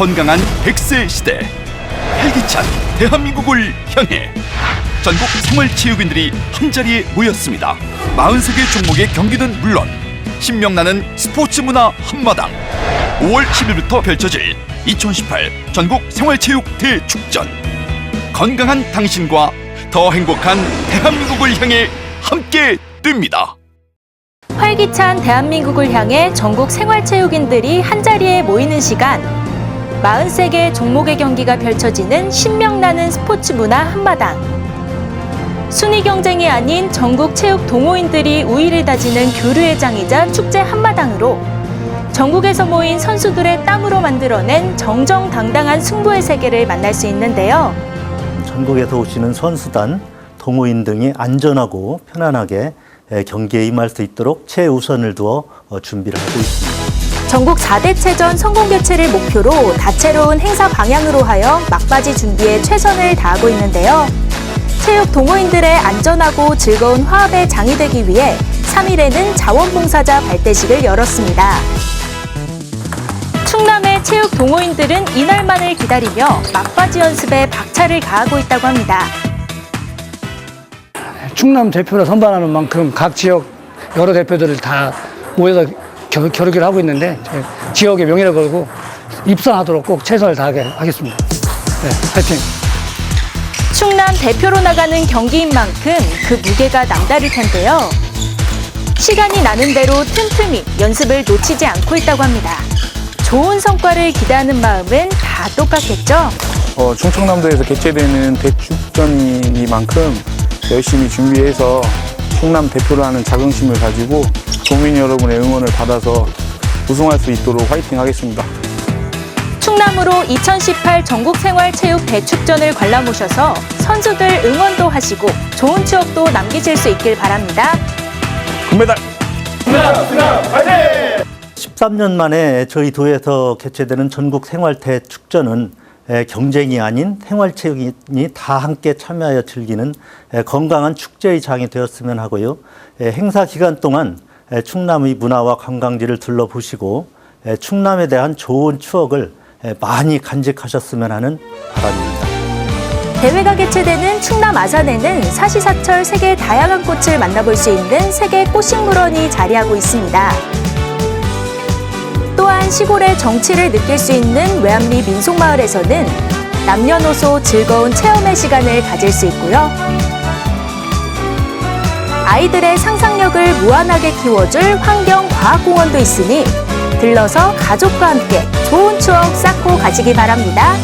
건강한 100세 시대. 활기찬 대한민국을 향해 전국 생활체육인들이 한자리에 모였습니다. 43개 종목의 경기는 물론 신명나는 스포츠 문화 한마당. 5월 10일부터 펼쳐질 2018 전국 생활체육 대축전. 건강한 당신과 더 행복한 대한민국을 향해 함께 뜁니다. 활기찬 대한민국을 향해 전국 생활체육인들이 한자리에 모이는 시간 43개 종목의 경기가 펼쳐지는 신명나는 스포츠 문화 한마당 순위 경쟁이 아닌 전국 체육 동호인들이 우위를 다지는 교류의 장이자 축제 한마당으로 전국에서 모인 선수들의 땀으로 만들어낸 정정당당한 승부의 세계를 만날 수 있는데요. 전국에서 오시는 선수단, 동호인 등이 안전하고 편안하게 에, 경기에 임할 수 있도록 최우선을 두어 어, 준비를 하고 있습니다. 전국 4대 체전 성공 개최를 목표로 다채로운 행사 방향으로 하여 막바지 준비에 최선을 다하고 있는데요. 체육 동호인들의 안전하고 즐거운 화합의 장이 되기 위해 3일에는 자원봉사자 발대식을 열었습니다. 충남의 체육 동호인들은 이날만을 기다리며 막바지 연습에 박차를 가하고 있다고 합니다. 충남 대표로 선발하는 만큼 각 지역 여러 대표들을 다 모여서 겨, 겨루기를 하고 있는데 제 지역의 명예를 걸고 입상하도록 꼭 최선을 다하게 하겠습니다. 네, 파이팅! 충남 대표로 나가는 경기인 만큼 그 무게가 남다를 텐데요. 시간이 나는 대로 틈틈이 연습을 놓치지 않고 있다고 합니다. 좋은 성과를 기대하는 마음은 다 똑같겠죠? 어, 충청남도에서 개최되는 대축전이니만큼 열심히 준비해서 충남 대표라는 자긍심을 가지고 도민 여러분의 응원을 받아서 우승할 수 있도록 화이팅 하겠습니다. 충남으로 2018 전국생활체육 대축전을 관람 오셔서 선수들 응원도 하시고 좋은 추억도 남기실 수 있길 바랍니다. 금메달! 13년 만에 저희 도에서 개최되는 전국 생활대 축전은 에, 경쟁이 아닌 생활체육인이 다 함께 참여하여 즐기는 에, 건강한 축제의 장이 되었으면 하고요. 에, 행사 기간 동안 에, 충남의 문화와 관광지를 둘러보시고 에, 충남에 대한 좋은 추억을 에, 많이 간직하셨으면 하는 바람입니다. 대회가 개최되는 충남 아산에는 사시사철 세계 다양한 꽃을 만나볼 수 있는 세계 꽃식물원이 자리하고 있습니다. 또한 시골의 정치를 느낄 수 있는 외암리 민속마을에서는 남녀노소 즐거운 체험의 시간을 가질 수 있고요. 아이들의 상상력을 무한하게 키워줄 환경과학공원도 있으니 들러서 가족과 함께 좋은 추억 쌓고 가시기 바랍니다.